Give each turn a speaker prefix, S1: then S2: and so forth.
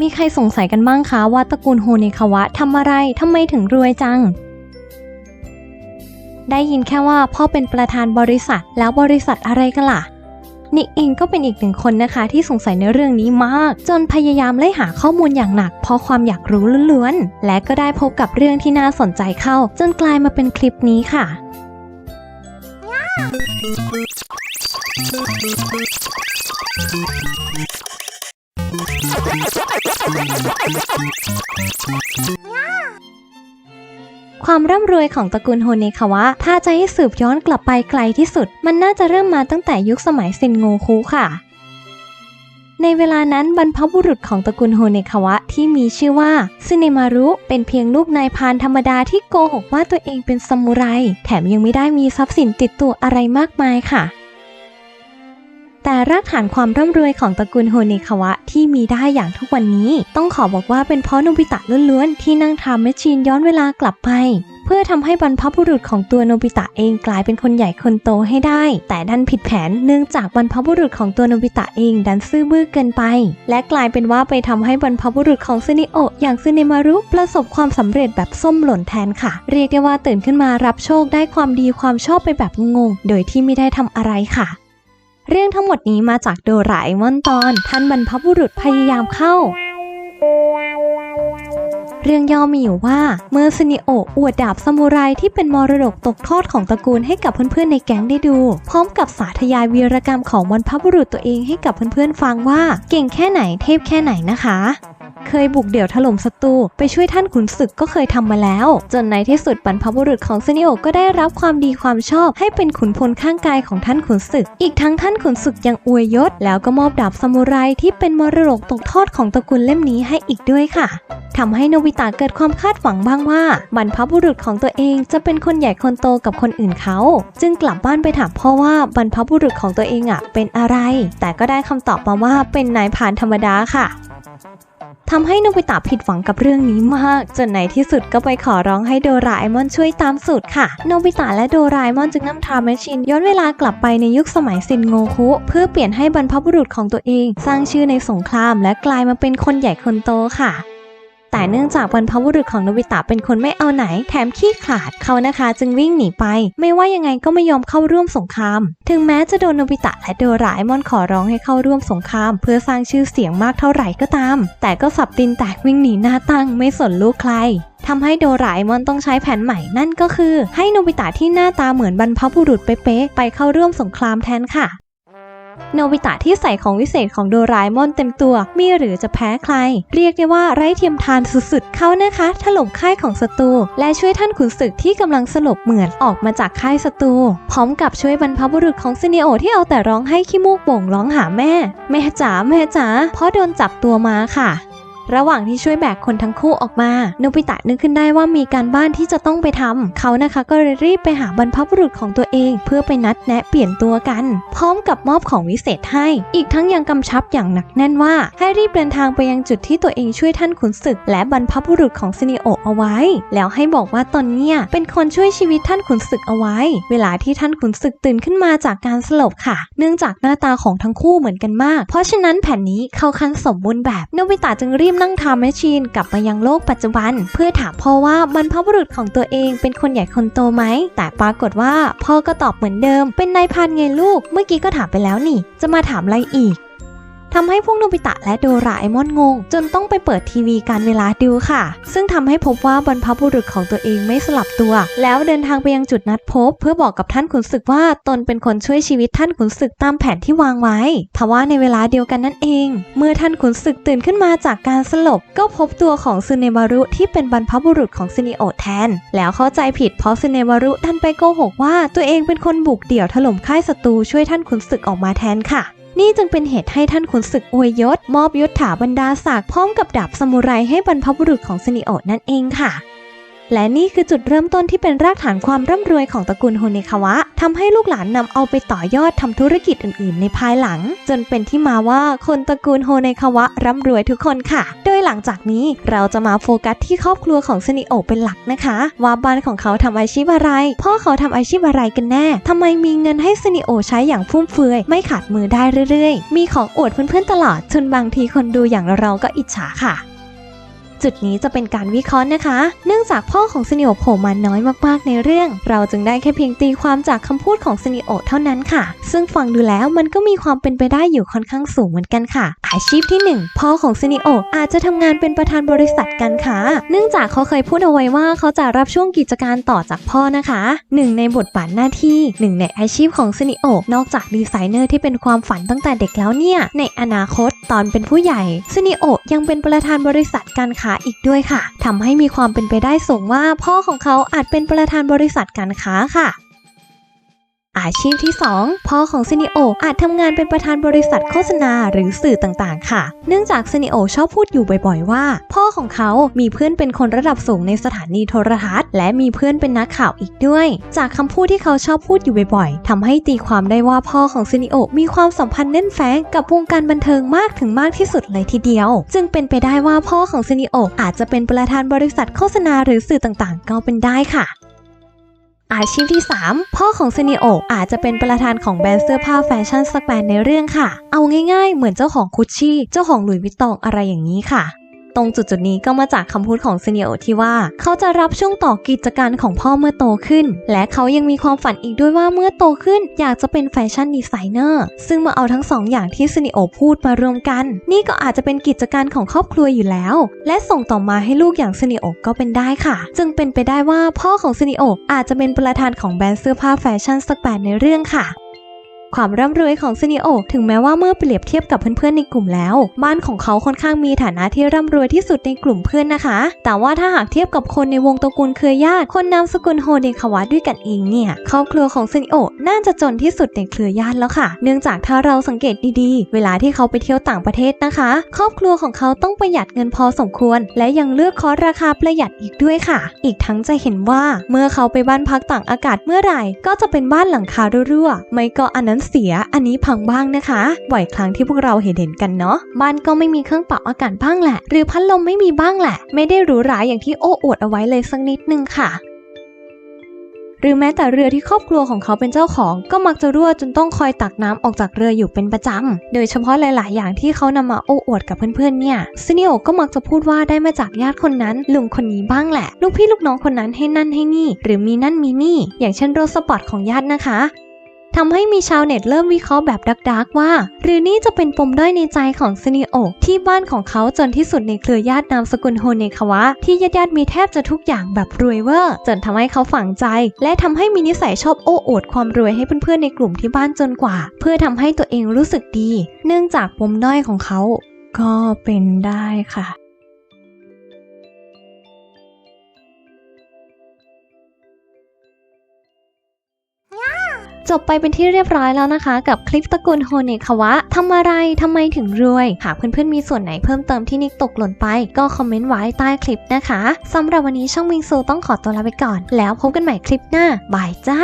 S1: มีใครสงสัยกันบ้างคะว่าตระกูลโฮเนคาวะทำอะไรทำไมถึงรวยจัง ได้ยินแค่ว่าพ่อเป็นประธานบริษัทแล้วบริษัทอะไรกันล่ะ นิกเองก็เป็นอีกหนึ่งคนนะคะ ที่สงสัยในเรื่องนี้มาก จนพยายามไล่หาข้อมูลอย่างหนัก เพราะความอยากรู้ล้วนๆ และก็ได้พบกับเรื่องที่น่าสนใจเข้า จนกลายมาเป็นคลิปนี้ค่ะ ความร่ำรวยของตระกูลโฮเนคาวะ ถ้าจะให้สืบย้อนกลับไปไกลที่สุด มันน่าจะเริ่มมาตั้งแต่ยุคสมัยเซนโงคุค่ะ ในเวลานั้นบรรพบุรุษของตระกูลโฮเนคาวะที่มีชื่อว่าซึเนมารุเป็นเพียงลูกนายพานธรรมดาที่โกหกว่าตัวเองเป็นซามูไร แถมยังไม่ได้มีทรัพย์สินติดตัวอะไรมากมายค่ะ แต่รากฐานความร่ำรวยของตระกูลโฮเนคาวะที่มีได้อย่างทุกวันนี้ ต้องขอบอกว่าเป็นเพราะโนบิตะล้วนๆ ที่นั่งทำแมชชีนย้อนเวลากลับไป เพื่อทำให้บรรพบุรุษของตัวโนบิตะเองกลายเป็นคนใหญ่คนโตให้ได้ แต่ดันผิดแผนเนื่องจากบรรพบุรุษของตัวโนบิตะเองดันซื่อบื้อเกินไป และกลายเป็นว่าไปทำให้บรรพบุรุษของซึนิโอะอย่างซึเนมารุประสบความสำเร็จแบบส้มหล่นแทนค่ะ เรียกได้ว่าตื่นขึ้นมารับโชคได้ความดีความชอบไปแบบงงๆโดยที่ไม่ได้ทำอะไรค่ะ เรื่องทั้งหมดนี้มาจากโดราเอมอนตอน ท่านบรรพบุรุษพยายามเข้า เรื่องย่อมีอยู่ว่าเมอร์ซินิโออวดดาบซามูไรที่เป็นมรดกตกทอดของตระกูลให้กับเพื่อนๆในแก๊งได้ดู พร้อมกับสาธยายวีรกรรมของบรรพบุรุษตัวเองให้กับเพื่อนๆฟังว่า เก่งแค่ไหนเทพแค่ไหนนะคะ เคยบุกเดี่ยวถล่มศัตรูไปช่วยท่านขุนศึกก็เคยทำมาแล้ว จนในที่สุดบรรพบุรุษของซินิโอก็ได้รับความดีความชอบ ให้เป็นขุนพลข้างกายของท่านขุนศึก อีกทั้งท่านขุนศึกยังอวยยศ แล้วก็มอบดาบซามูไรที่เป็นมรดกตกทอดของตระกูลเล่มนี้ให้อีกด้วยค่ะทำให้โนบิตะเกิดความคาดหวังบ้างว่าบรรพบุรุษของตัวเองจะเป็นคนใหญ่คนโตกับคนอื่นเขา จึงกลับบ้านไปถามพ่อว่าบรรพบุรุษของตัวเองอะเป็นอะไร แต่ก็ได้คำตอบมาว่าเป็นนายพรานธรรมดาค่ะ ทำให้นบิตะผิดหวังกับเรื่องนี้มาก จนในที่สุดก็ไปขอร้องให้โดราเอมอนช่วยตามสูตรค่ะนบิตะและโดราเอมอนจึงนำทาร์แมชชีนย้อนเวลากลับไปในยุคสมัยซินโงคุเพื่อเปลี่ยนให้บรรพบุรุษของตัวเอง สร้างชื่อในสงคราม และกลายมาเป็นคนใหญ่คนโตค่ะ แต่เนื่องจากบรรพบุรุษของโนบิตะเป็นคนไม่เอาไหน แถมขี้ขลาดเขานะคะ จึงวิ่งหนีไป ไม่ว่ายังไงก็ไม่ยอมเข้าร่วมสงคราม ถึงแม้จะโดนโนบิตะและโดราเอมอนขอร้องให้เข้าร่วมสงคราม เพื่อสร้างชื่อเสียงมากเท่าไหร่ก็ตาม แต่ก็สับตินแตกวิ่งหนีหน้าตั้งไม่สนลูกใครทำให้โดราเอมอนต้องใช้แผนใหม่นั่นก็คือ ให้โนบิตะที่หน้าตาเหมือนบรรพบุรุษเป๊ะไปเข้าร่วมสงครามแทนค่ะ โนบิตะที่ใส่ของวิเศษของโดราเอมอนเต็มตัว มีหรือจะแพ้ใคร เรียกได้ว่าไร้เทียมทานสุดๆ เขานะคะ ถล่มค่ายของศัตรู และช่วยท่านขุนศึกที่กำลังสลบเหมือนออกมาจากค่ายศัตรู พร้อมกับช่วยบรรพบุรุษของซินโอที่เอาแต่ร้องให้ขี้มูกโป่งร้องหาแม่ แม่จ๋าแม่จ๋าเพราะโดนจับตัวมาค่ะ ระหว่างที่ช่วยแบกคนทั้งคู่ออกมา โนบิตะนึกขึ้นได้ว่ามีการบ้านที่จะต้องไปทำเขานะคะก็เลยรีบไปหาบรรพบุรุษของตัวเอง เพื่อไปนัดแนะเปลี่ยนตัวกัน พร้อมกับมอบของวิเศษให้ อีกทั้งยังกำชับอย่างหนักแน่นว่า ให้รีบเดินทางไปยังจุดที่ตัวเองช่วยท่านขุนศึก และบรรพบุรุษของซินิโอเอาไว้ แล้วให้บอกว่าตอนเนี้ยเป็นคนช่วยชีวิตท่านขุนศึกเอาไว้ เวลาที่ท่านขุนศึกตื่นขึ้นมาจากการสลบค่ะ เนื่องจากหน้าตาของทั้งคู่เหมือนกันมาก เพราะฉะนั้นแผนนี้เข้าขั้นสมบูรณ์แบบโนบิตะจึงรีบนั่งทำแมชชีนกลับมายังโลกปัจจุบัน เพื่อถามพ่อว่าบรรพบุรุษของตัวเองเป็นคนใหญ่คนโตไหม แต่ปรากฏว่าพ่อก็ตอบเหมือนเดิม เป็นนายพรานไงลูก เมื่อกี้ก็ถามไปแล้วนี่ จะมาถามอะไรอีก ทำให้พวกโนบิตะและโดราเอมอนงง จนต้องไปเปิดทีวีการเวลาดูค่ะ ซึ่งทำให้พบว่าบรรพบุรุษของตัวเองไม่สลับตัว แล้วเดินทางไปยังจุดนัดพบ เพื่อบอกกับท่านขุนศึกว่าตนเป็นคนช่วยชีวิตท่านขุนศึกตามแผนที่วางไว้ ทว่าในเวลาเดียวกันนั่นเอง เมื่อท่านขุนศึกตื่นขึ้นมาจากการสลบ ก็พบตัวของซึเนมารุที่เป็นบรรพบุรุษของซินิโอแทน แล้วเข้าใจผิดเพราะซึเนมารุดันไปโกหกว่าตัวเองเป็นคนบุกเดี่ยวถล่มค่ายศัตรูช่วยท่านขุนศึกออกมาแทนค่ะ นี่จึงเป็นเหตุให้ท่านขุนศึกอวยยศ มอบยศถาบรรดาศักดิ์พร้อมกับดาบซามูไรให้บรรพบุรุษของซินิโอะนั่นเองค่ะ และนี่คือจุดเริ่มต้นที่เป็นรากฐานความร่ำรวยของตระกูลโฮเนคาวะทำให้ลูกหลานนำเอาไปต่อยอดทำธุรกิจอื่นๆ ในภายหลัง จนเป็นที่มาว่าคนตระกูลโฮเนคาวะร่ำรวยทุกคนค่ะ โดยหลังจากนี้เราจะมาโฟกัสที่ครอบครัวของซนิโอเป็นหลักนะคะ ว่าบ้านของเขาทำอาชีพอะไร พ่อเขาทำอาชีพอะไรกันแน่ทำไมมีเงินให้ซนิโอใช้อย่างฟุ่มเฟือย ไม่ขาดมือได้เรื่อยๆ มีของอวดเพื่อนๆตลอดจนบางทีคนดูอย่างเราก็อิจฉาค่ะ จุดนี้จะเป็นการวิเคราะห์นะคะ เนื่องจากพ่อของซนิโอโผล่มาน้อยมากๆในเรื่อง เราจึงได้แค่เพียงตีความจากคำพูดของซนิโอเท่านั้นค่ะ ซึ่งฟังดูแล้วมันก็มีความเป็นไปได้อยู่ค่อนข้างสูงเหมือนกันค่ะ อาชีพที่ 1 พ่อของซนิโออาจจะทำงานเป็นประธานบริษัทกันค่ะ เนื่องจากเขาเคยพูดเอาไว้ว่าเขาจะรับช่วงกิจการต่อจากพ่อนะคะหนึ่งในบทบาทหน้าที่หนึ่งในอาชีพของซนิโอนอกจากดีไซเนอร์ที่เป็นความฝันตั้งแต่เด็กแล้วเนี่ยในอนาคตตอนเป็นผู้ใหญ่ซนิโอยังเป็นประธานบริษัทการค้าอีกด้วยค่ะทำให้มีความเป็นไปได้สูงว่าพ่อของเขาอาจเป็นประธานบริษัทการค้าค่ะ อาชีพที่ 2 พ่อของซินิโออาจทำงานเป็นประธานบริษัทโฆษณาหรือสื่อต่างๆ ค่ะ เนื่องจากซินิโอชอบพูดอยู่บ่อยๆ ว่า พ่อของเขามีเพื่อนเป็นคนระดับสูงในสถานีโทรทัศน์ และมีเพื่อนเป็นนักข่าวอีกด้วย จากคำพูดที่เขาชอบพูดอยู่บ่อยๆทำให้ตีความได้ว่าพ่อของซินิโอมีความสัมพันธ์แน่นแฟ้งกับวงการบันเทิงมากถึงมากที่สุดเลยทีเดียว จึงเป็นไปได้ว่าพ่อของซินิโออาจจะเป็นประธานบริษัทโฆษณาหรือสื่อต่างๆ ก็เป็นได้ค่ะ อาชีพที่ 3 พ่อของเซนิโออาจจะเป็นประธานของแบรนด์เสื้อผ้าแฟชั่นสักแบรนด์ในเรื่องค่ะ เอาง่ายๆ เหมือนเจ้าของคุชชี่ เจ้าของหลุยส์วิตตองอะไรอย่างนี้ค่ะ ตรงจุดจุดๆนี้ก็มาจากคำพูดของซนิโอที่ว่า เขาจะรับช่วงต่อกิจการของพ่อเมื่อโตขึ้น และเขายังมีความฝันอีกด้วยว่าเมื่อโตขึ้นอยากจะเป็นแฟชั่นดีไซเนอร์ซึ่งเมาเอาทั้งสองอย่างที่ซนิโอพูดมารวมกัน นี่ก็อาจจะเป็นกิจการของครอบครัวอยู่แล้ว และส่งต่อมาให้ลูกอย่างซนิโอก็เป็นได้ค่ะ จึงเป็นไปได้ว่าพ่อของซนิโออาจจะเป็นประธานของแบรนด์เสื้อผ้าแฟชั่นสักแบรนด์ในเรื่องค่ะ ความร่ำรวยของซนิโอถึงแม้ว่าเมื่อเปรียบเทียบกับเพื่อนๆในกลุ่มแล้ว บ้านของเขาค่อนข้างมีฐานะที่ร่ำรวยที่สุดในกลุ่มเพื่อนนะคะ แต่ว่าถ้าหากเทียบกับคนในวงตระกูลเครือญาติ คนนามสกุลโฮเดคาวะด้วยกันเองเนี่ยครอบครัวของซนิโอน่าจะจนที่สุดในเครือญาติแล้วค่ะ เนื่องจากถ้าเราสังเกตดีๆ เวลาที่เขาไปเที่ยวต่างประเทศนะคะ ครอบครัวของเขาต้องประหยัดเงินพอสมควร และยังเลือกคอร์สราคาประหยัดอีกด้วยค่ะ อีกทั้งจะเห็นว่าเมื่อเขาไปบ้านพักต่างอากาศเมื่อไหร่ ก็จะเป็นบ้านหลังคารั่วๆไม่ก็อันนั้นเสียอันนี้พังบ้างนะคะบ่อยครั้งที่พวกเราเห็นเห็นกันเนาะบ้านก็ไม่มีเครื่องปรับอากาศบ้างแหละ หรือพัดลมไม่มีบ้างแหละ ไม่ได้หรูหราอย่างที่โอ้อวดเอาไว้เลยสักนิดนึงค่ะหรือแม้แต่เรือที่ครอบครัวของเขาเป็นเจ้าของ ก็มักจะรั่วจนต้องคอยตักน้ำออกจากเรืออยู่เป็นประจำ โดยเฉพาะหลาย ๆ อย่างที่เขานำมาโอ้อวดกับเพื่อน ๆ เนี่ยซินิโอก็มักจะพูดว่าได้มาจากญาติคนนั้น ลุงคนนี้บ้างแหละ ลูกพี่ลูกน้องคนนั้นให้นั่นให้นี่ หรือมีนั่นมีนี่ อย่างเช่นรถสปอร์ตของญาตินะคะ ทำให้มีชาวเน็ตเริ่มวิเคราะห์แบบดักๆว่า หรือนี่จะเป็นปมด้อยในใจของซินิโอที่บ้านของเขาจนที่สุดในเครือญาตินามสกุลโฮเนคาวะ ที่ญาติญาติมีแทบจะทุกอย่างแบบรวยเวอร์ จนทำให้เขาฝังใจ และทำให้มีนิสัยชอบโอ้อวดความรวยให้เพื่อนๆในกลุ่มที่บ้านจนกว่า เพื่อทำให้ตัวเองรู้สึกดี เนื่องจากปมด้อยของเขา ก็เป็นได้ค่ะ จบไปเป็นที่เรียบร้อยแล้วนะคะ กับคลิปตระกูลโฮเนคาวะทำอะไรทำไมถึงรวย หากเพื่อนๆมีส่วนไหนเพิ่มเติมที่นิกตกหล่นไป ก็คอมเมนต์ไว้ใต้คลิปนะคะสำหรับวันนี้ช่องวิงซูต้องขอตัวลาไปก่อน แล้วพบกันใหม่คลิปหน้าบายจ้า